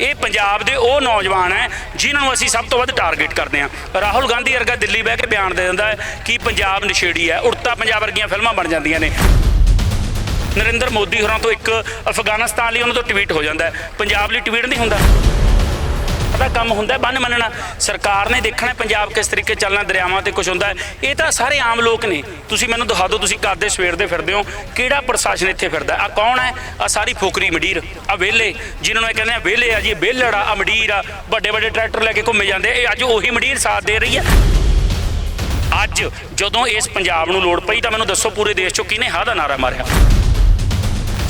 ਇਹ ਪੰਜਾਬ ਦੇ ਉਹ ਨੌਜਵਾਨ ਹੈ, ਜਿਨ੍ਹਾਂ ਨੂੰ ਅਸੀਂ ਸਭ ਤੋਂ ਵੱਧ ਟਾਰਗੇਟ ਕਰਦੇ ਹਾਂ। ਰਾਹੁਲ ਗਾਂਧੀ ਵਰਗਾ ਦਿੱਲੀ ਬਹਿ ਕੇ ਬਿਆਨ ਦੇ ਦਿੰਦਾ ਹੈ ਕਿ ਪੰਜਾਬ ਨਸ਼ੇੜੀ ਹੈ, ਉੜਤਾ ਪੰਜਾਬ ਵਰਗੀਆਂ ਫਿਲਮਾਂ ਬਣ ਜਾਂਦੀਆਂ ਨੇ। ਨਰਿੰਦਰ ਮੋਦੀ ਹੋਰਾਂ ਤੋਂ ਇੱਕ ਅਫਗਾਨਿਸਤਾਨ ਲਈ ਉਹਨਾਂ ਤੋਂ ਟਵੀਟ ਹੋ ਜਾਂਦਾ ਹੈ। ਪੰਜਾਬ ਲਈ ਟਵੀਟ ਨਹੀਂ ਹੁੰਦਾ। ਦਾ ਕੰਮ ਹੁੰਦਾ ਬੰਨ ਮੰਨਣਾ। ਸਰਕਾਰ ਨੇ ਦੇਖਣਾ ਪੰਜਾਬ ਕਿਸ ਤਰੀਕੇ ਚੱਲਣਾ ਦਰਿਆਵਾਂ ਤੇ ਕੁਝ ਹੁੰਦਾ ਇਹ ਤਾਂ ਸਾਰੇ ਆਮ ਲੋਕ ਨੇ। ਤੁਸੀਂ ਮੈਨੂੰ ਦਿਖਾ ਦਿਓ, ਤੁਸੀਂ ਕਰਦੇ ਸਵੇਰ ਦੇ ਫਿਰਦੇ ਹੋ। ਕਿਹੜਾ ਪ੍ਰਸ਼ਾਸਨ ਇੱਥੇ ਫਿਰਦਾ ਆ ਕੌਣ ਹੈ? ਆ ਸਾਰੀ ਫੋਕਰੀ ਮਡੀਰ ਆ ਵਿਹਲੇ। ਜਿਨ੍ਹਾਂ ਨੂੰ ਇਹ ਕਹਿੰਦੇ ਆ, ਵਿਹਲੇ ਆ ਜੀ, ਵਿਹਲੜ ਆ ਮਡੀਰ ਆ। ਵੱਡੇ ਵੱਡੇ ਟਰੈਕਟਰ ਲੈ ਕੇ ਘੁੰਮੇ ਜਾਂਦੇ ਇਹ ਅੱਜ ਉਹੀ ਮਡੀਰ ਸਾਥ ਦੇ ਰਹੀ ਹੈ। ਅੱਜ ਜਦੋਂ ਇਸ ਪੰਜਾਬ ਨੂੰ ਲੋੜ ਪਈ ਤਾਂ ਮੈਨੂੰ ਦੱਸੋ, ਪੂਰੇ ਦੇਸ਼ ਚੋਂ ਕਿਹਨੇ ਹਾਂ ਦਾ ਨਾਰਾ ਮਾਰਿਆ?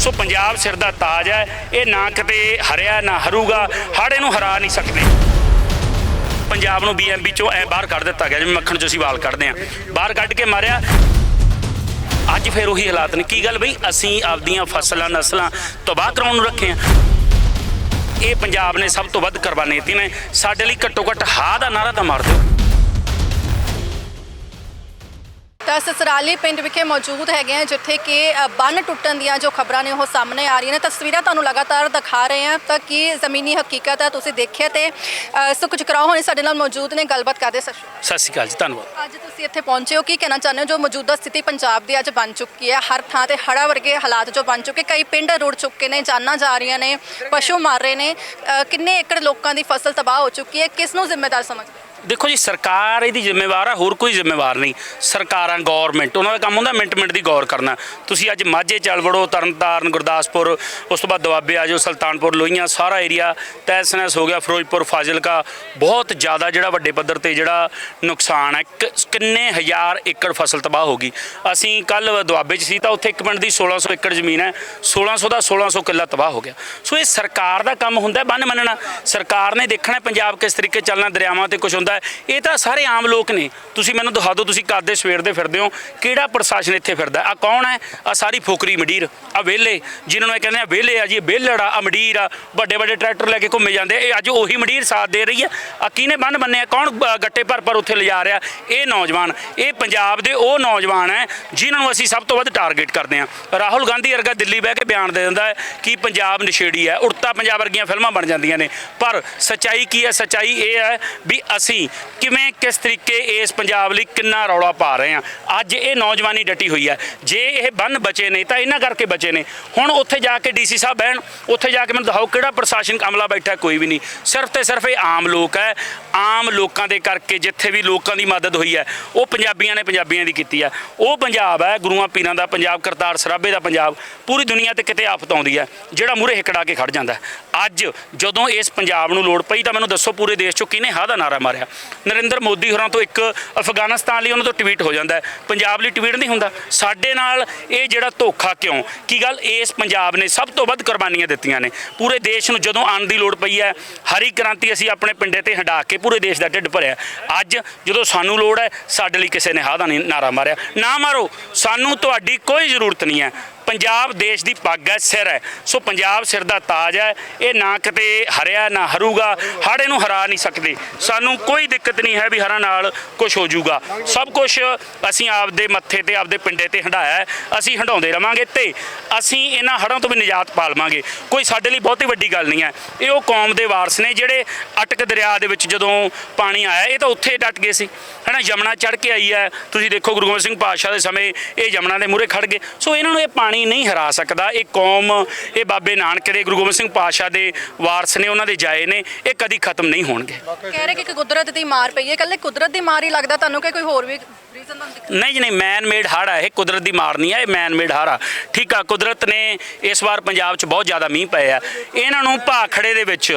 ਸੋ ਪੰਜਾਬ ਸਿਰ ਦਾ ਤਾਜ ਹੈ, ਇਹ ਨਾ ਕਿਤੇ ਹਰਿਆ, ਨਾ ਹਰੂਗਾ, ਹਾੜੇ ਇਹਨੂੰ ਹਰਾ ਨਹੀਂ ਸਕਦੇ। ਪੰਜਾਬ ਨੂੰ ਬੀਐਮਬੀ ਚੋਂ ਐ ਬਾਹਰ ਕੱਢ ਦਿੱਤਾ ਗਿਆ, ਜਿਵੇਂ ਮੱਖਣ ਚੋਂ ਅਸੀਂ ਵਾਲ ਕੱਢਦੇ ਆ ਬਾਹਰ ਕੱਢ ਕੇ ਮਾਰਿਆ। ਅੱਜ ਫਿਰ ਉਹੀ ਹਾਲਾਤ ਨੇ। ਕੀ ਗੱਲ ਬਈ? ਅਸੀਂ ਆਪਦੀਆਂ ਫਸਲਾਂ, ਨਸਲਾਂ ਤਬਾਹ ਕਰਾਉਣ ਨੂੰ ਰੱਖੇ ਆ ਇਹ ਪੰਜਾਬ ਨੇ ਸਭ ਤੋਂ ਵੱਧ ਕੁਰਬਾਨੀ ਦਿੱਤੀ ਨੇ। ਸਾਡੇ ਲਈ ਘੱਟੋ ਘੱਟ ਹਾ ਦਾ ਨਾਰਾ ਤਾਂ ਮਾਰ ਦਿਓ। ਤਾਂ ਸਸਰਾਲੀ ਪਿੰਡ ਵਿਖੇ ਮੌਜੂਦ ਹੈਗੇ ਆ ਜਿੱਥੇ ਕਿ ਬੰਨ ਟੁੱਟਣ ਦੀਆਂ ਜੋ ਖਬਰਾਂ ਨੇ ਉਹ ਸਾਹਮਣੇ ਆ ਰਹੀਆਂ ਨੇ। ਤਸਵੀਰਾਂ ਤੁਹਾਨੂੰ ਲਗਾਤਾਰ ਦਿਖਾ ਰਹੇ ਆ ਤਾਂ ਕਿ ਜ਼ਮੀਨੀ ਹਕੀਕਤ ਹੈ ਤੁਸੀਂ ਦੇਖਿਆ ਤੇ ਸੁਖ ਚਕਰਾਓ ਹੋਣੀ ਸਾਡੇ ਨਾਲ ਮੌਜੂਦ ਨੇ। ਗੱਲਬਾਤ ਕਰਦੇ ਸਤਿ ਸ਼੍ਰੀ ਸਤਿ ਸ਼੍ਰੀ ਅਕਾਲ ਜੀ ਧੰਨਵਾਦ। ਅੱਜ ਤੁਸੀਂ ਇੱਥੇ ਪਹੁੰਚੇ ਹੋ ਕੀ ਕਹਿਣਾ ਚਾਹੁੰਦੇ ਹੋ? ਜੋ ਮੌਜੂਦਾ ਸਥਿਤੀ ਪੰਜਾਬ ਦੀ ਅੱਜ ਬਣ ਚੁੱਕੀ ਹੈ ਹਰ ਥਾਂ ਤੇ ਹੜਾ ਵਰਗੇ ਹਾਲਾਤ ਜੋ ਬਣ ਚੁੱਕੇ ਕਈ ਪਿੰਡ ਰੁੜ ਚੁੱਕੇ ਨੇ ਜਾਨਾਂ ਜਾ ਰਹੀਆਂ ਨੇ ਪਸ਼ੂ ਮਰ ਰਹੇ ਨੇ। ਕਿੰਨੇ ਏਕੜ ਲੋਕਾਂ ਦੀ ਫਸਲ ਤਬਾਹ ਹੋ ਚੁੱਕੀ ਹੈ ਕਿਸ ਨੂੰ ਜ਼ਿੰਮੇਦਾਰ ਸਮਝਦੇ? ਦੇਖੋ ਜੀ, ਸਰਕਾਰ ਇਹਦੀ ਜ਼ਿੰਮੇਵਾਰ ਆ, ਹੋਰ ਕੋਈ ਜ਼ਿੰਮੇਵਾਰ ਨਹੀਂ। ਸਰਕਾਰਾਂ ਗਵਰਨਮੈਂਟ ਉਹਨਾਂ ਦਾ ਕੰਮ ਹੁੰਦਾ ਮਿੰਟ ਮਿੰਟ ਦੀ ਗੌਰ ਕਰਨਾ। ਤੁਸੀਂ ਅੱਜ ਮਾਝੇ ਚੱਲ ਵੜੋ ਤਰਨਤਾਰਨ, ਗੁਰਦਾਸਪੁਰ, ਉਸ ਤੋਂ ਬਾਅਦ ਦੁਆਬੇ ਆ ਜਾਓ, ਸੁਲਤਾਨਪੁਰ, ਲੋਹੀਆਂ, ਸਾਰਾ ਏਰੀਆ ਤਹਿਸ ਨਹਿਸ ਹੋ ਗਿਆ, ਫਿਰੋਜ਼ਪੁਰ, ਫਾਜ਼ਿਲਕਾ। ਬਹੁਤ ਜ਼ਿਆਦਾ ਜਿਹੜਾ ਵੱਡੇ ਪੱਧਰ ਤੇ ਜਿਹੜਾ ਨੁਕਸਾਨ ਹੈ ਕਿ- ਕਿੰਨੇ ਹਜ਼ਾਰ ਏਕੜ ਫਸਲ ਤਬਾਹ ਹੋ ਗਈ। ਅਸੀਂ ਕੱਲ ਦੁਆਬੇ 'ਚ ਸੀ ਤਾਂ ਉੱਥੇ ਇੱਕ ਪਿੰਡ ਦੀ 1600 ਏਕੜ ਜ਼ਮੀਨ ਹੈ 1600 ਦਾ 1600 ਕਿੱਲਾ ਤਬਾਹ ਹੋ ਗਿਆ। ਸੋ ਇਹ ਸਰਕਾਰ ਦਾ ਕੰਮ ਹੁੰਦਾ, ਬੰਨ ਮੰਨਣਾ। ਸਰਕਾਰ ਨੇ ਦੇਖਣਾ ਪੰਜਾਬ ਕਿਸ ਤਰੀਕੇ ਚੱਲਣਾ, ਦਰਿਆਵਾਂ ਤੇ ਕੁਝ ਹੁੰਦਾ ਹੈ। ਇਹ ਤਾਂ ਸਾਰੇ ਆਮ ਲੋਕ ਨੇ। ਤੁਸੀਂ ਮੈਨੂੰ ਦਿਖਾ ਦਿਓ, ਤੁਸੀਂ ਕਰਦੇ ਸਵੇਰ ਦੇ ਫਿਰਦੇ ਹੋ। ਕਿਹੜਾ ਪ੍ਰਸ਼ਾਸਨ ਇੱਥੇ ਫਿਰਦਾ ਆ ਕੌਣ ਹੈ? ਆ ਸਾਰੀ ਫੋਕਰੀ ਮਡੀਰ ਆ ਵਿਹਲੇ। ਜਿਨ੍ਹਾਂ ਨੂੰ ਇਹ ਕਹਿੰਦੇ ਆ, ਵਿਹਲੇ ਆ ਜੀ ਵਿਹਲੜ ਆ ਮਡੀਰ ਆ ਵੱਡੇ ਵੱਡੇ ਟਰੈਕਟਰ ਲੈ ਕੇ ਘੁੰਮੇ ਜਾਂਦੇ ਇਹ ਅੱਜ ਉਹੀ ਮਡੀਰ ਸਾਥ ਦੇ ਰਹੀ ਹੈ। ਆ ਕਿਹਨੇ ਬੰਨ ਬੰਨਿਆ? ਕੌਣ ਗੱਟੇ ਭਰ ਭਰ ਉੱਥੇ ਲਿਜਾ ਰਿਹਾ? ਇਹ ਨੌਜਵਾਨ। ਇਹ ਪੰਜਾਬ ਦੇ ਉਹ ਨੌਜਵਾਨ ਹੈ, ਜਿਨ੍ਹਾਂ ਨੂੰ ਅਸੀਂ ਸਭ ਤੋਂ ਵੱਧ ਟਾਰਗੇਟ ਕਰਦੇ ਹਾਂ। ਰਾਹੁਲ ਗਾਂਧੀ ਵਰਗਾ ਦਿੱਲੀ ਬਹਿ ਕੇ ਬਿਆਨ ਦੇ ਦਿੰਦਾ ਹੈ ਕਿ ਪੰਜਾਬ ਨਸ਼ੇੜੀ ਹੈ। ਉੜਤਾ ਪੰਜਾਬ ਵਰਗੀਆਂ ਫਿਲਮਾਂ ਬਣ ਜਾਂਦੀਆਂ ਨੇ। ਪਰ ਸੱਚਾਈ ਕੀ ਹੈ? ਸੱਚਾਈ ਇਹ ਹੈ ਵੀ ਅਸੀਂ ਕਿਵੇਂ, ਕਿਸ ਤਰੀਕੇ ਇਸ ਪੰਜਾਬ ਲਈ ਕਿੰਨਾ ਰੌਲਾ ਪਾ ਰਹੇ ਹਾਂ। ਅੱਜ ਇਹ ਨੌਜਵਾਨੀ ਡਟੀ ਹੋਈ ਹੈ। ਜੇ ਇਹ ਬੰਨ ਬਚੇ ਨੇ, ਤਾਂ ਇਹਨਾਂ ਕਰਕੇ ਬਚੇ ਨੇ। ਹੁਣ ਉੱਥੇ ਜਾ ਕੇ ਡੀਸੀ ਸਾਹਿਬ ਬਹਿਣ, ਉੱਥੇ ਜਾ ਕੇ ਮੈਨੂੰ ਦਿਖਾਓ ਕਿਹੜਾ ਪ੍ਰਸ਼ਾਸਨਿਕ ਅਮਲਾ ਬੈਠਾ ਕੋਈ ਵੀ ਨਹੀਂ। ਸਿਰਫ ਤੇ ਸਿਰਫ ਇਹ ਆਮ ਲੋਕ ਹੈ। ਆਮ ਲੋਕਾਂ ਦੇ ਕਰਕੇ ਜਿੱਥੇ ਵੀ ਲੋਕਾਂ ਦੀ ਮਦਦ ਹੋਈ ਹੈ, ਉਹ ਪੰਜਾਬੀਆਂ ਨੇ ਪੰਜਾਬੀਆਂ ਦੀ ਕੀਤੀ ਹੈ। ਉਹ ਪੰਜਾਬ ਹੈ, ਗੁਰੂਆਂ ਪੀਰਾਂ ਦਾ ਪੰਜਾਬ, ਕਰਤਾਰ ਸਰਾਭੇ ਦਾ ਪੰਜਾਬ। ਪੂਰੀ ਦੁਨੀਆ ਤੇ ਕਿਤੇ ਆਫਤ ਆਉਂਦੀ ਹੈ, ਜਿਹੜਾ ਮੂਰੇ ਹਿਕੜਾ ਕੇ ਖੜ ਜਾਂਦਾ ਅੱਜ ਜਦੋਂ ਇਸ ਪੰਜਾਬ ਨੂੰ ਲੋੜ ਪਈ, ਤਾਂ ਮੈਨੂੰ ਦੱਸੋ ਪੂਰੇ ਦੇਸ਼ ਚੋਂ ਕਿਹਨੇ ਹਾਂ ਦਾ ਨਾਰਾ ਮਾਰਿਆ? ਨਰਿੰਦਰ ਮੋਦੀ ਹੋਰਾਂ ਤੋਂ ਇੱਕ ਅਫਗਾਨਿਸਤਾਨ ਲਈ ਉਹਨਾਂ ਤੋਂ ਟਵੀਟ ਹੋ ਜਾਂਦਾ ਹੈ। ਪੰਜਾਬ ਲਈ ਟਵੀਟ ਨਹੀਂ ਹੁੰਦਾ। ਸਾਡੇ ਨਾਲ ਇਹ ਜਿਹੜਾ ਧੋਖਾ ਕਿਉਂ? ਕੀ ਗੱਲ? ਇਸ ਪੰਜਾਬ ਨੇ ਸਭ ਤੋਂ ਵੱਧ ਕੁਰਬਾਨੀਆਂ ਦਿੱਤੀਆਂ ਨੇ। ਪੂਰੇ ਦੇਸ਼ ਨੂੰ ਜਦੋਂ ਆਉਣ ਦੀ ਲੋੜ ਪਈ ਹੈ, ਹਰੀ ਕ੍ਰਾਂਤੀ ਅਸੀਂ ਆਪਣੇ ਪਿੰਡੇ ਤੇ ਹੰਡਾ ਕੇ ਪੂਰੇ ਦੇਸ਼ ਦਾ ਢਿੱਡ ਭਰਿਆ। ਅੱਜ ਜਦੋਂ ਸਾਨੂੰ ਲੋੜ ਹੈ, ਸਾਡੇ ਲਈ ਕਿਸੇ ਨੇ ਹਾਂ ਦਾ ਨਹੀਂ ਨਾਰਾ ਮਾਰਿਆ। ਨਾ ਮਾਰੋ। ਸਾਨੂੰ ਤੁਹਾਡੀ ਕੋਈ ਜ਼ਰੂਰਤ ਨਹੀਂ ਹੈ। ਪੰਜਾਬ ਦੇਸ਼ ਦੀ ਪੱਗ ਹੈ, ਸਿਰ ਹੈ। ਸੋ ਪੰਜਾਬ ਸਿਰ ਦਾ ਤਾਜ ਹੈ। ਇਹ ਨਾ ਕਿਤੇ ਹਰਿਆ, ਨਾ ਹਰੂਗਾ। ਹਾੜੇ ਨੂੰ ਹਰਾ ਨਹੀਂ ਸਕਦੇ। ਸਾਨੂੰ ਕੋਈ ਦਿੱਕਤ ਨਹੀਂ ਹੈ ਵੀ ਹਰਾਂ ਨਾਲ ਕੁਝ ਹੋ ਜਾਊਗਾ। ਸਭ ਕੁਝ ਅਸੀਂ ਆਪਦੇ ਮੱਥੇ ਤੇ, ਆਪਦੇ ਪਿੰਡੇ ਤੇ ਹੰਡਾਇਆ ਅਸੀਂ ਹੰਡਾਉਂਦੇ ਰਵਾਂਗੇ ਤੇ ਅਸੀਂ ਇਹਨਾਂ ਹੜਾਂ ਤੋਂ ਵੀ ਨਿਜਾਤ ਪਾ ਲਵਾਂਗੇ ਕੋਈ ਸਾਡੇ ਲਈ ਬਹੁਤੀ ਵੱਡੀ ਗੱਲ ਨਹੀਂ ਹੈ। ਇਹ ਉਹ ਕੌਮ ਦੇ ਵਾਰਸ ਨੇ ਜਿਹੜੇ ਅਟਕ ਦਰਿਆ ਦੇ ਵਿੱਚ ਜਦੋਂ ਪਾਣੀ ਆਇਆ, ਇਹ ਤਾਂ ਉੱਥੇ ਡਟ ਗਏ ਸੀ। ਹੈਨਾ, ਯਮਨਾ ਚੜ ਕੇ ਆਈ ਹੈ। ਤੁਸੀਂ ਦੇਖੋ ਗੁਰੂ ਗੋਬਿੰਦ ਸਿੰਘ ਪਾਤਸ਼ਾਹ ਦੇ ਸਮੇਂ ਇਹ ਯਮਨਾ ਦੇ ਮੂਹਰੇ ਖੜ ਗਏ। ਸੋ ਇਹਨਾਂ ਨੂੰ ਇਹ ਪਾਣੀ ਨਹੀਂ ਹਰਾ ਸਕਦਾ। ਇਹ ਕੌਮ ਇਹ ਬਾਬੇ ਨਾਨਕ ਦੇ ਗੁਰੂ ਗੋਬਿੰਦ ਸਿੰਘ ਪਾਤਸ਼ਾਹ ਦੇ ਵਾਰਸ ਨੇ ਉਹਨਾਂ ਦੇ ਜਾਏ ਨੇ ਇਹ ਕਦੀ ਖਤਮ ਨਹੀਂ ਹੋਣਗੇ। ਕਹਿ ਰਹੇ ਕਿ ਇੱਕ ਕੁਦਰਤ ਦੀ ਮਾਰ ਪਈ ਹੈ। ਇਕੱਲੇ ਕੁਦਰਤ ਦੀ ਮਾਰ ਹੀ ਲੱਗਦਾ ਤੁਹਾਨੂੰ ਕਿ ਕੋਈ ਹੋਰ ਵੀ ਰੀਜ਼ਨ ਨਹੀਂ ਜੀ ਨਹੀਂ ਮੈਨ ਮੇਡ ਹੜ੍ਹ ਆ ਇਹ ਕੁਦਰਤ ਦੀ ਮਾਰ ਨਹੀਂ ਆ ਇਹ ਮੈਨ ਮੇਡ ਹੜ੍ਹ ਆ ਠੀਕ ਆ ਕੁਦਰਤ ਨੇ ਇਸ ਵਾਰ ਪੰਜਾਬ 'ਚ ਬਹੁਤ ਜ਼ਿਆਦਾ ਮੀਂਹ ਪਏ ਆ। ਇਹਨਾਂ ਨੂੰ ਭਾਖੜੇ ਦੇ ਵਿੱਚ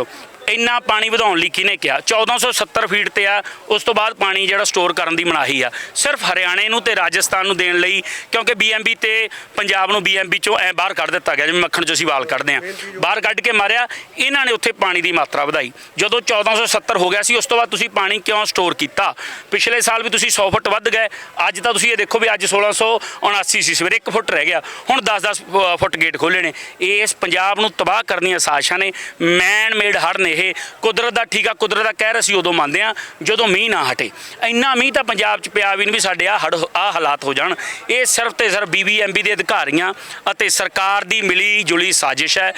ਇੰਨਾ ਪਾਣੀ ਵਧਾਉਣ ਲਈ ਕਿਹਨੇ ਕਿਹਾ? 1470 ਫੀਟ ਤੇ ਆ, ਉਸ ਤੋਂ ਬਾਅਦ ਪਾਣੀ ਜਿਹੜਾ ਸਟੋਰ ਕਰਨ ਦੀ ਮਨਾਹੀ ਆ। ਸਿਰਫ ਹਰਿਆਣੇ ਨੂੰ ਤੇ ਰਾਜਸਥਾਨ ਨੂੰ ਦੇਣ ਲਈ, ਕਿਉਂਕਿ ਬੀਐਮਬੀ ਤੇ ਪੰਜਾਬ ਨੂੰ ਬੀਐਮਬੀ ਚੋਂ ਐ ਬਾਹਰ ਕੱਢ ਦਿੱਤਾ ਗਿਆ, ਜਿਵੇਂ ਮੱਖਣ ਚੋਂ ਅਸੀਂ ਵਾਲ ਕੱਢਦੇ ਆ ਬਾਹਰ ਕੱਢ ਕੇ ਮਾਰਿਆ, ਇਹਨਾਂ ਨੇ ਉੱਥੇ ਪਾਣੀ ਦੀ ਮਾਤਰਾ ਵਧਾਈ। ਜਦੋਂ 1470 ਹੋ ਗਿਆ ਸੀ, ਉਸ ਤੋਂ ਬਾਅਦ ਤੁਸੀਂ ਪਾਣੀ ਕਿਉਂ ਸਟੋਰ ਕੀਤਾ? ਪਿਛਲੇ ਸਾਲ ਵੀ ਤੁਸੀਂ 100 ਫੁੱਟ ਵੱਧ ਗਏ, ਅੱਜ ਤਾਂ ਤੁਸੀਂ ਇਹ ਦੇਖੋ ਵੀ ਅੱਜ 1679 ਸੀ ਸਵੇਰੇ 1 ਫੁੱਟ ਰਹਿ ਗਿਆ। ਹੁਣ 10-10 ਫੁੱਟ ਗੇਟ ਖੋਲੇ ਨੇ। ਇਸ ਪੰਜਾਬ ਨੂੰ ਤਬਾਹ ਕਰਨ ਦੀਆਂ ਸਾਜ਼ਿਸ਼ਾਂ ਨੇ। ਮੈਨ ਮੇਡ ਹੜ੍ਹ ਨੇ। ਇਹ ਕੁਦਰਤ ਦਾ ਠੀਕ ਆ ਕੁਦਰਤ ਦਾ ਕਹਿਰ ਅਸੀਂ ਉਦੋਂ ਮੰਨਦੇ ਆ ਜਦੋਂ ਮੀਂਹ ਨਾ ਹਟੇ। ਇੰਨਾ ਮੀਂਹ ਤਾਂ ਪੰਜਾਬ 'ਚ ਪਿਆ ਵੀ ਨਹੀਂ ਵੀ ਸਾਡੇ ਆ ਹੜ ਆ ਹਾਲਾਤ ਹੋ ਜਾਣ। ਇਹ ਸਿਰਫ ਤੇ ਸਿਰਫ ਬੀਬੀਐਮਬੀ ਦੇ ਅਧਿਕਾਰੀਆਂ ਅਤੇ ਸਰਕਾਰ ਦੀ ਮਿਲੀ ਜੁਲੀ ਸਾਜ਼ਿਸ਼ ਹੈ।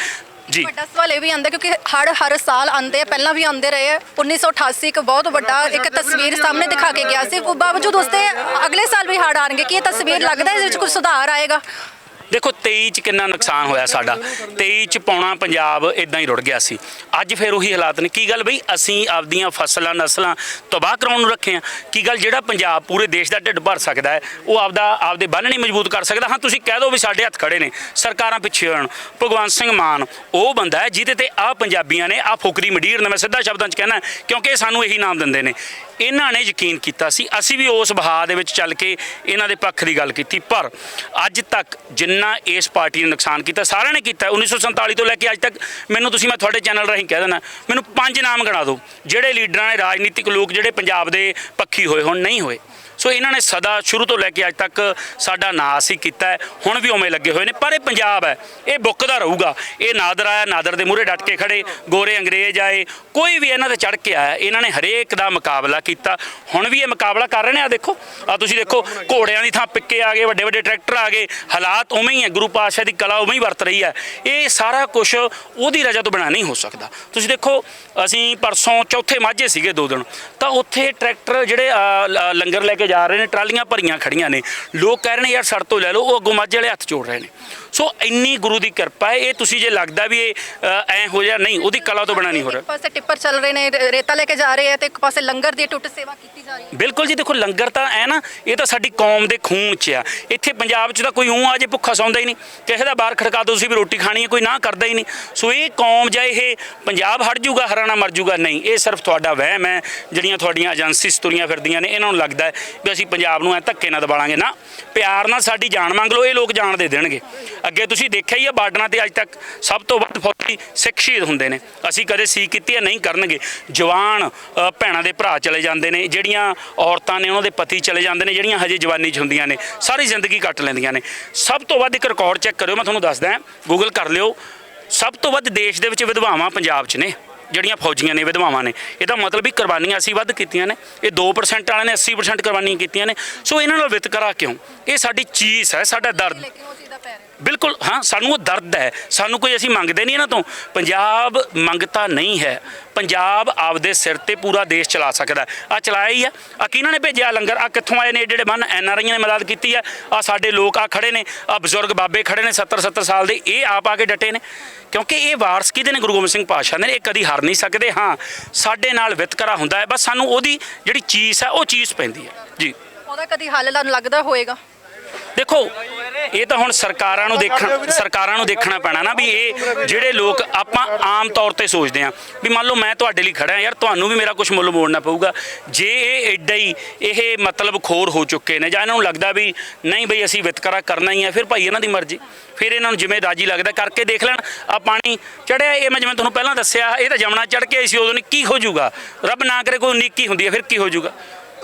ਜੀ। ਵੱਡਾ ਸਵਾਲ ਇਹ ਵੀ ਆਉਂਦਾ ਕਿਉਂਕਿ ਹੜ ਹਰ ਸਾਲ ਆਉਂਦੇ ਆ, ਪਹਿਲਾਂ ਵੀ ਆਉਂਦੇ ਰਹੇ ਆ। 1988 ਇੱਕ ਬਹੁਤ ਵੱਡਾ ਇੱਕ ਤਸਵੀਰ ਸਾਹਮਣੇ ਦਿਖਾ ਕੇ ਗਿਆ ਸੀ। ਬਾਵਜੂਦ ਉਸਦੇ ਅਗਲੇ ਸਾਲ ਵੀ ਹੜ ਆਣਗੇ ਕੀ ਇਹ ਤਸਵੀਰ ਲੱਗਦਾ ਇਸ ਵਿੱਚ ਕੁਝ ਸੁਧਾਰ ਆਏਗਾ? ਦੇਖੋ 23 ਚ ਕਿੰਨਾ ਨੁਕਸਾਨ ਹੋਇਆ ਸਾਡਾ। 23 ਚ ਪੌਣਾ ਪੰਜਾਬ ਇਦਾਂ ਹੀ ਰੁੜ ਗਿਆ ਸੀ। ਅੱਜ ਫਿਰ ਉਹੀ ਹਾਲਾਤ ਨੇ। ਕੀ ਗੱਲ ਬਈ? ਅਸੀਂ ਆਪਦੀਆਂ ਫਸਲਾਂ, ਨਸਲਾਂ ਤਬਾਹ ਕਰਾਉਣ ਨੂੰ ਰੱਖੇ ਆ। ਕੀ ਗੱਲ? ਜਿਹੜਾ ਪੰਜਾਬ ਪੂਰੇ ਦੇਸ਼ ਦਾ ਢਿੱਡ ਭਰ ਸਕਦਾ ਹੈ, ਉਹ ਆਪਦਾ, ਆਪਦੇ ਬੰਨ ਨਹੀਂ ਮਜ਼ਬੂਤ ਕਰ ਸਕਦਾ। ਹਾਂ, ਤੁਸੀਂ ਕਹਿ ਦਿਓ ਵੀ ਸਾਡੇ ਹੱਥ ਖੜੇ ਨੇ। ਸਰਕਾਰਾਂ ਪਿੱਛੇ ਹੋਣ। ਭਗਵੰਤ ਸਿੰਘ ਮਾਨ, ਉਹ ਬੰਦਾ ਹੈ ਜਿਹਦੇ ਤੇ ਆ ਪੰਜਾਬੀਆਂ ਨੇ ਆ ਫੁਕਰੀ ਮਡੀਰ ਨੇ ਮੈਂ ਸਿੱਧਾ ਸ਼ਬਦਾਂ 'ਚ ਕਹਿਣਾ ਕਿਉਂਕਿ ਇਹ ਸਾਨੂੰ ਇਹੀ ਨਾਮ ਦਿੰਦੇ ਨੇ। ਇਹਨਾਂ ਨੇ ਯਕੀਨ ਕੀਤਾ ਸੀ। ਅਸੀਂ ਵੀ ਉਸ ਬਹਾ ਦੇ ਵਿੱਚ ਚੱਲ ਕੇ ਇਹਨਾਂ ਦੇ ਪੱਖ ਦੀ ਗੱਲ ਕੀਤੀ, ਪਰ ਅੱਜ ਤੱਕ ਜਿੰਨਾ ਇਸ ਪਾਰਟੀ ਨੇ ਨੁਕਸਾਨ ਕੀਤਾ, ਸਾਰਿਆਂ ਨੇ ਕੀਤਾ। 1947 ਤੋਂ ਲੈ ਕੇ ਅੱਜ ਤੱਕ ਮੈਨੂੰ ਤੁਸੀਂ, ਮੈਂ ਤੁਹਾਡੇ ਚੈਨਲ ਰਾਹੀਂ ਕਹਿ ਦੇਣਾ ਮੈਨੂੰ ਪੰਜ ਨਾਮ ਗਿਣਾ ਦਿਓ। ਜਿਹੜੇ ਲੀਡਰਾਂ ਨੇ ਰਾਜਨੀਤਿਕ ਲੋਕ, ਜਿਹੜੇ ਪੰਜਾਬ ਦੇ ਪੱਖੀ ਹੋਏ ਹੁਣ, ਨਹੀਂ ਹੋਏ। ਸੋ ਇਹਨਾਂ ਨੇ ਸਦਾ ਸ਼ੁਰੂ ਤੋਂ ਲੈ ਕੇ ਅੱਜ ਤੱਕ ਸਾਡਾ ਨਾਸ ਅਸੀਂ ਕੀਤਾ ਹੈ। ਹੁਣ ਵੀ ਉਵੇਂ ਲੱਗੇ ਹੋਏ ਨੇ, ਪਰ ਇਹ ਪੰਜਾਬ ਹੈ, ਇਹ ਬੁੱਕਦਾ ਰਹੂਗਾ। ਇਹ ਨਾਦਰ ਆਇਆ, ਨਾਦਰ ਦੇ ਮੂਹਰੇ ਡਟ ਕੇ ਖੜੇ, ਗੋਰੇ ਅੰਗਰੇਜ਼ ਆਏ। ਕੋਈ ਵੀ ਇਹਨਾਂ ਤੇ ਚੜ ਕੇ ਆਇਆ, ਇਹਨਾਂ ਨੇ ਹਰੇਕ ਦਾ ਮੁਕਾਬਲਾ ਕੀਤਾ। ਹੁਣ ਵੀ ਇਹ ਮੁਕਾਬਲਾ ਕਰ ਰਹੇ ਨੇ ਆ ਦੇਖੋ। ਆ ਤੁਸੀਂ ਦੇਖੋ, ਘੋੜਿਆਂ ਦੀ ਥਾਂ ਪਿੱਕੇ ਆ ਗਏ, ਵੱਡੇ ਵੱਡੇ ਟਰੈਕਟਰ ਆ ਗਏ। ਹਾਲਾਤ ਉਵੇਂ ਹੀ ਹੈ, ਗੁਰੂ ਪਾਤਸ਼ਾਹ ਦੀ ਕਲਾ ਉਵੇਂ ਹੀ ਵਰਤ ਰਹੀ ਹੈ। ਇਹ ਸਾਰਾ ਕੁਝ ਉਹਦੀ ਰਜਾ ਤੋਂ ਬਿਨਾਂ ਨਹੀਂ ਹੋ ਸਕਦਾ। ਤੁਸੀਂ ਦੇਖੋ, ਅਸੀਂ ਪਰਸੋਂ ਚੌਥੇ ਮਾਝੇ ਸੀਗੇ ਦੋ ਦਿਨ। ਤਾਂ ਉੱਥੇ ਟਰੈਕਟਰ ਜਿਹੜੇ ਲੰਗਰ ਲੈ ਕੇ ਜਾ ਰਹੇ ਨੇ ਟਰਾਲੀਆਂ ਭਰੀਆਂ ਖੜੀਆਂ ਨੇ। ਲੋਕ ਕਹਿ ਰਹੇ ਨੇ ਯਾਰ ਸੜ ਤੋਂ ਲੈ ਲਓ ਉਹ ਅੱਗੋਂ ਮਾਝੇ ਵਾਲੇ ਹੱਥ ਜੋੜ ਰਹੇ ਨੇ। ਸੋ ਇੰਨੀ ਗੁਰੂ ਦੀ ਕਿਰਪਾ ਹੈ ਇਹ ਤੁਸੀਂ ਜੇ ਲੱਗਦਾ ਵੀ ਇਹ ਅ, ਐਂ ਹੋ ਜਾ ਨਹੀਂ ਉਹਦੀ ਕਲਾ ਤੋਂ ਬਿਨਾਂ ਨਹੀਂ ਹੋ ਰਿਹਾ। ਇੱਕ ਪਾਸੇ ਟਿੱਪਰ ਚੱਲ ਰਹੇ ਨੇ ਰੇ- ਰੇਤਾ ਲੈ ਕੇ ਜਾ ਰਹੇ ਆ ਤੇ ਇੱਕ ਪਾਸੇ ਲੰਗਰ ਦੀ ਟੁੱਟ ਸੇਵਾ ਕੀਤੀ ਜਾ ਰਹੀ ਹੈ। ਬਿਲਕੁਲ ਜੀ ਦੇਖੋ ਲੰਗਰ ਤਾਂ ਐ ਨਾ ਇਹ ਤਾਂ ਸਾਡੀ ਕੌਮ ਦੇ ਖੂਨ 'ਚ ਆ। ਇੱਥੇ ਪੰਜਾਬ 'ਚ ਤਾਂ ਕੋਈ ਊਂ ਆ ਜੇ ਭੁੱਖਾ ਸੌਂਦਾ ਹੀ ਨਹੀਂ। ਕਿਸੇ ਦਾ ਬਾਹਰ ਖੜਕਾ ਦੋ ਤੁਸੀਂ ਵੀ ਰੋਟੀ ਖਾਣੀ ਹੈ ਕੋਈ ਨਾ ਕਰਦਾ ਹੀ ਨਹੀਂ। ਸੋ ਇਹ ਕੌਮ ਜਾਂ ਇਹ ਪੰਜਾਬ ਹਟ ਜੂਗਾ ਹਰਿਆਣਾ ਮਰ ਜੂਗਾ ਨਹੀਂ। ਇਹ ਸਿਰਫ ਤੁਹਾਡਾ ਵਹਿਮ ਹੈ ਜਿਹੜੀਆਂ ਤੁਹਾਡੀਆਂ ਏਜੰਸੀਜ਼ ਤੁਰੀਆਂ ਫਿਰਦੀਆਂ ਨੇ ਇਹਨਾਂ ਨੂੰ ਲੱਗਦਾ ਹੈ ਵੀ ਅਸੀਂ ਪੰਜਾਬ ਨੂੰ ਐ ਧੱਕੇ ਨਾਲ ਦਬਾਲਾਂਗੇ। ਨਾ, ਪਿਆਰ ਨਾਲ ਸਾਡੀ ਜਾਨ ਮੰਗ ਲਓ, ਇਹ ਲੋਕ ਜਾਨ ਦੇ ਦੇਣਗੇ। ਅੱਗੇ ਤੁਸੀਂ ਦੇਖਿਆ ਹੀ ਆ ਬਾਰਡਰਾਂ ਤੇ ਅੱਜ ਤੱਕ ਸਭ ਤੋਂ ਵੱਧ ਫੌਜੀ ਸਿੱਖ ਸ਼ਹੀਦ ਹੁੰਦੇ ਨੇ। ਅਸੀਂ ਕਦੇ ਸੀ ਕੀਤੀ ਹੈ ਨਹੀਂ ਕਰਨਗੇ। ਜਵਾਨ ਭੈਣਾਂ ਦੇ ਭਰਾ ਚਲੇ ਜਾਂਦੇ ਨੇ, ਜਿਹੜੀਆਂ ਔਰਤਾਂ ਨੇ, ਉਹਨਾਂ ਦੇ ਪਤੀ ਚਲੇ ਜਾਂਦੇ ਨੇ, ਜਿਹੜੀਆਂ ਹਜੇ ਜਵਾਨੀ 'ਚ ਹੁੰਦੀਆਂ ਨੇ, ਸਾਰੀ ਜ਼ਿੰਦਗੀ ਕੱਟ ਲੈਂਦੀਆਂ ਨੇ। ਸਭ ਤੋਂ ਵੱਧ ਇੱਕ ਰਿਕਾਰਡ ਚੈੱਕ ਕਰਿਓ, ਮੈਂ ਤੁਹਾਨੂੰ ਦੱਸਦਾ ਗੂਗਲ ਕਰ ਲਿਓ। ਸਭ ਤੋਂ ਵੱਧ ਦੇਸ਼ ਦੇ ਵਿੱਚ ਵਿਧਵਾਵਾਂ ਪੰਜਾਬ 'ਚ ਨੇ। ਜਿਹੜੀਆਂ ਫੌਜੀਆਂ ਨੇ, ਵਿਧਵਾਵਾਂ ਨੇ। ਇਹਦਾ ਮਤਲਬ ਵੀ ਕੁਰਬਾਨੀਆਂ ਅਸੀਂ ਵੱਧ ਕੀਤੀਆਂ ਨੇ। ਇਹ 2% ਵਾਲਿਆਂ ਨੇ 80% ਕੁਰਬਾਨੀਆਂ ਕੀਤੀਆਂ ਨੇ। ਸੋ ਇਹਨਾਂ ਨਾਲ ਵਿਤਕਰਾ ਕਿਉਂ? ਇਹ ਸਾਡੀ ਚੀਜ਼ ਹੈ, ਸਾਡਾ ਦਰਦ। ਬਿਲਕੁਲ ਹਾਂ ਸਾਨੂੰ ਉਹ ਦਰਦ ਹੈ। ਸਾਨੂੰ ਕੋਈ ਅਸੀਂ ਮੰਗਦੇ ਨਹੀਂ ਇਹਨਾਂ ਤੋਂ। ਪੰਜਾਬ ਮੰਗਤਾ ਨਹੀਂ ਹੈ। ਪੰਜਾਬ ਆਪਦੇ ਸਿਰ ਤੇ ਪੂਰਾ ਦੇਸ਼ ਚਲਾ ਸਕਦਾ ਆ ਚਲਾਇਆ ਹੀ ਆ। ਆ ਕਿਹਨਾਂ ਨੇ ਭੇਜਿਆ? ਲੰਗਰ? ਆ ਕਿੱਥੋਂ ਆਏ ਨੇ ਜਿਹੜੇ ਬੰਨ? ਐਨ ਆਰ ਆਈਆਂ ਨੇ ਮਦਦ ਕੀਤੀ ਆ। ਆ ਸਾਡੇ ਲੋਕ ਆ ਖੜੇ ਨੇ। ਆ ਬਜ਼ੁਰਗ ਬਾਬੇ ਖੜੇ ਨੇ 70 70 ਸਾਲ ਦੇ। ਇਹ ਆਪ ਆ ਕੇ ਡਟੇ ਨੇ। ਕਿਉਂਕਿ ਇਹ ਵਾਰਸ ਕਿਹਦੇ ਨੇ? ਗੁਰੂ ਗੋਬਿੰਦ ਸਿੰਘ ਪਾਤਸ਼ਾਹ ਨੇ। ਇਹ ਕਦੀ ਹਾਰ ਨਹੀਂ ਸਕਦੇ। ਹਾਂ ਸਾਡੇ ਨਾਲ ਵਿਤਕਰਾ ਹੁੰਦਾ ਹੈ। ਬਸ ਸਾਨੂੰ ਉਹਦੀ ਜਿਹੜੀ ਚੀਜ਼ ਹੈ ਉਹ ਚੀਜ਼ ਪੈਂਦੀ ਹੈ। ਜੀ। ਉਹਦਾ ਕਦੀ ਹੱਲ ਲੱਗਦਾ ਹੋਏਗਾ। ਦੇਖੋ ਇਹ ਤਾਂ ਹੁਣ ਸਰਕਾਰਾਂ ਨੂੰ ਦੇਖਣ ਸਰਕਾਰਾਂ ਨੂੰ ਦੇਖਣਾ ਪੈਣਾ ਨਾ ਵੀ ਇਹ ਜਿਹੜੇ ਲੋਕ ਆਪਾਂ ਆਮ ਤੌਰ ਤੇ ਸੋਚਦੇ ਆ ਵੀ ਮੰਨ ਲਓ ਮੈਂ ਤੁਹਾਡੇ ਲਈ ਖੜਾ ਯਾਰ ਤੁਹਾਨੂੰ ਵੀ ਮੇਰਾ ਕੁਝ ਮੁੱਲ ਮੋੜਨਾ ਪਊਗਾ। ਜੇ ਇਹ ਐਡਾ ਹੀ ਇਹ ਮਤਲਬ ਖੋਰ ਹੋ ਚੁੱਕੇ ਨੇ ਜਾਂ ਇਹਨਾਂ ਨੂੰ ਲੱਗਦਾ ਵੀ ਨਹੀਂ ਬਈ ਅਸੀਂ ਵਿਤਕਰਾ ਕਰਨਾ ਹੀ ਆ ਫਿਰ ਭਾਈ ਇਹਨਾਂ ਦੀ ਮਰਜ਼ੀ। ਫਿਰ ਇਹਨਾਂ ਨੂੰ ਜਿਵੇਂ ਰਾਜੀ ਲੱਗਦਾ ਕਰਕੇ ਦੇਖ ਲੈਣ। ਆ ਪਾਣੀ ਚੜਿਆ ਇਹ ਮੈਂ ਜਿਵੇਂ ਤੁਹਾਨੂੰ ਪਹਿਲਾਂ ਦੱਸਿਆ ਇਹ ਤਾਂ ਜਮਣਾ ਚੜ ਕੇ ਸੀ ਉਦੋਂ ਨੇ ਕੀ ਹੋ ਜਾਊਗਾ? ਰੱਬ ਨਾ ਕਰੇ ਕੋਈ ਨੀਕੀ ਹੁੰਦੀ ਹੈ ਫਿਰ ਕੀ ਹੋ ਜਾਊਗਾ?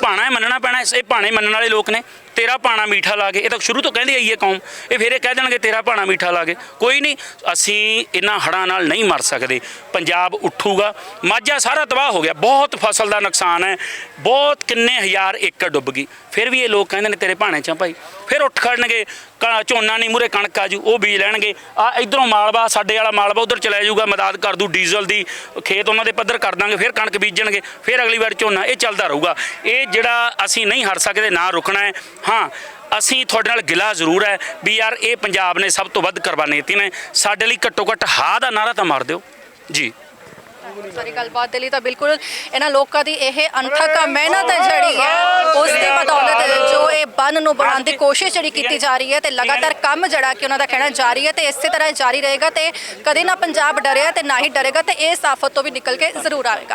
ਭਾਣਾ ਮੰਨਣਾ ਪੈਣਾ ਇਹ ਭਾਣੇ ਮੰਨਣ ਵਾਲੇ ਲੋਕ ਨੇ। ਤੇਰਾ ਭਾਣਾ ਮੀਠਾ ਲਾ ਕੇ, ਇਹ ਤਾਂ ਸ਼ੁਰੂ ਤੋਂ ਕਹਿੰਦੇ ਆਈਏ ਕੌਮ, ਇਹ ਫਿਰ ਇਹ ਕਹਿ ਦੇਣਗੇ ਤੇਰਾ ਭਾਣਾ ਮੀਠਾ ਲਾਗੇ ਕੋਈ ਨਹੀਂ, ਅਸੀਂ ਇਹਨਾਂ ਹੜਾਂ ਨਾਲ ਨਹੀਂ ਮਰ ਸਕਦੇ। ਪੰਜਾਬ ਉੱਠੂਗਾ। ਮਾਝਾ ਸਾਰਾ ਤਬਾਹ ਹੋ ਗਿਆ। ਬਹੁਤ ਫਸਲ ਦਾ ਨੁਕਸਾਨ ਹੈ। ਬਹੁਤ ਕਿੰਨੇ ਹਜ਼ਾਰ ਏਕੜ ਡੁੱਬ ਗਈ। ਫਿਰ ਵੀ ਇਹ ਲੋਕ ਕਹਿੰਦੇ ਨੇ, ਤੇਰੇ ਭਾਣੇ ਚ ਭਾਈ। ਫਿਰ ਉੱਠ ਖੜਨਗੇ। ਕ- ਝੋਨਾ ਨਹੀਂ ਮੂਰੇ ਕਣਕ ਆਜੂ ਉਹ ਬੀਜ ਲੈਣਗੇ। ਆ ਇਧਰੋਂ ਮਾਲਵਾ, ਸਾਡੇ ਵਾਲਾ ਮਾਲਵਾ ਉਧਰ ਚਲਾ ਜਾਊਗਾ। ਮਦਦ ਕਰ ਦੂ, ਡੀਜ਼ਲ ਦੀ ਖੇਤ ਉਹਨਾਂ ਦੇ ਪੱਧਰ ਕਰ ਦਾਂਗੇ, ਫਿਰ ਕਣਕ ਬੀਜਣਗੇ। ਫਿਰ ਅਗਲੀ ਵਾਰ ਝੋਨਾ, ਇਹ ਚੱਲਦਾ ਰਹੂਗਾ। ਇਹ ਜਿਹੜਾ ਅਸੀਂ ਨਹੀਂ ਹਟ ਸਕਦੇ, ਨਾ ਰੁਕਣਾ ਹੈ। ਹਾਂ ਅਸੀਂ ਤੁਹਾਡੇ ਨਾਲ ਗਿਲਾ ਜ਼ਰੂਰ ਹੈ ਵੀ ਯਾਰ ਇਹ ਪੰਜਾਬ ਨੇ ਸਭ ਤੋਂ ਵੱਧ ਕੁਰਬਾਨੀ ਦਿੱਤੀ ਨੇ। ਸਾਡੇ ਲਈ ਘੱਟੋ ਘੱਟ ਹਾਂ ਦਾ ਨਾਰਾ ਤਾਂ ਮਾਰ ਦਿਓ। ਜੀ। ਸਾਰੀ ਗੱਲਬਾਤ ਦੇ ਲਈ ਤਾਂ ਬਿਲਕੁਲ ਇਹਨਾਂ ਲੋਕਾਂ ਦੀ ਇਹ ਅਣਥੱਕ ਮਿਹਨਤ ਹੈ ਜਿਹੜੀ ਹੈ ਉਸ ਦੀ ਬਦੌਲਤ ਜੋ ਇਹ ਬੰਨ ਨੂੰ ਬਣਾਉਣ ਦੀ ਕੋਸ਼ਿਸ਼ ਜਿਹੜੀ ਕੀਤੀ ਜਾ ਰਹੀ ਹੈ ਤੇ ਲਗਾਤਾਰ ਕੰਮ ਜਿਹੜਾ ਕਿ ਉਹਨਾਂ ਦਾ ਕਹਿਣਾ ਜਾਰੀ ਹੈ ਤੇ ਇਸੇ ਤਰ੍ਹਾਂ ਇਹ ਜਾਰੀ ਰਹੇਗਾ ਤੇ ਕਦੇ ਨਾ ਪੰਜਾਬ ਡਰਿਆ ਤੇ ਨਾ ਹੀ ਡਰੇਗਾ ਤੇ ਇਸ ਆਫਤ ਤੋਂ ਵੀ ਨਿਕਲ ਕੇ ਜ਼ਰੂਰ ਆਵੇਗਾ।